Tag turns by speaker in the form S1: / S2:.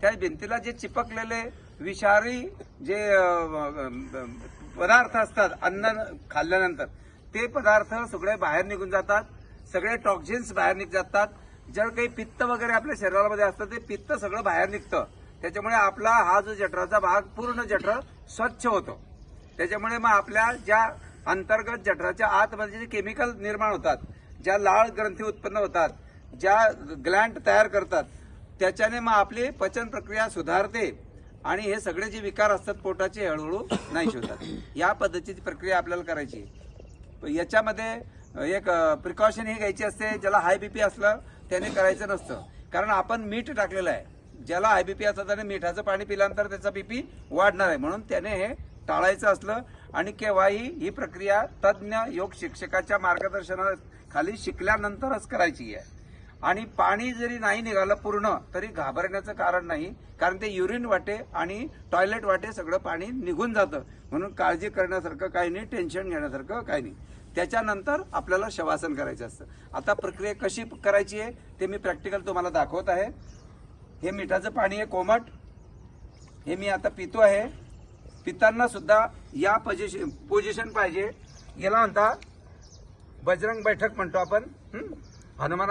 S1: त्या भिंतीला जे चिपकलेले विषारी जे पदार्थ असतात अन्न खाल्ल्यानंतर ते पदार्थ सगळे बाहेर निघून जातात सगळे टॉक्झिन्स बाहेर निघ जातात. जर काही पित्त वगैरे आपल्या शरीरामध्ये असतं ते पित्त सगळं बाहेर निघतं. त्याच्यामुळे आपला हा जो जठराचा भाग पूर्ण जठर स्वच्छ होतो. त्याच्यामुळे मग आपल्या ज्या अंतर्गत जठराच्या आतमध्ये जे केमिकल निर्माण होतात ज्या लाळ ग्रंथी उत्पन्न होतात ज्या ग्लँड तयार करतात त्याच्याने मग आपली पचन प्रक्रिया सुधारते आणि हे सगळे जे विकार असतात पोटाचे हळूहळू नाही होतात या पद्धतीची प्रक्रिया आपल्याला करायची याच्यामध्ये एक प्रिकॉशन ही घ्यायची असते ज्याला हाय बीपी असलं त्याने करायचं नसतं. कारण आपण मीठ टाकलेलं आहे. ज्याला हाय बीपी असतं त्याने मिठाचं पाणी पिल्यानंतर त्याचा बीपी वाढणार आहे. म्हणून त्याने हे टाळायचं असलं आणि केव्हाही ही प्रक्रिया तज्ज्ञ योग शिक्षकाच्या मार्गदर्शनाखाली शिकल्यानंतरच करायची आहे. आणि पाणी जरी नाही निघालं पूर्ण तरी घाबरण्याचं कारण नाही. कारण ते युरिन वाटे आणि टॉयलेट वाटे सगळं पाणी निघून जातं. म्हणून काळजी करण्यासारखं काही नाही टेन्शन घेण्यासारखं काही नाही. त्याच्यानंतर आपल्याला शवासन करायचं असतं. आता प्रक्रिया कशी करायची आहे ते मी प्रॅक्टिकल तुम्हाला दाखवत आहे. हे मिठाचं पाणी आहे कोमट. हे मी आता पितो आहे. पितांना सुद्धा या पोझिशन पोझिशन पाहिजे. याला म्हणता बजरंग बैठक म्हणतो आपण. हनुमाना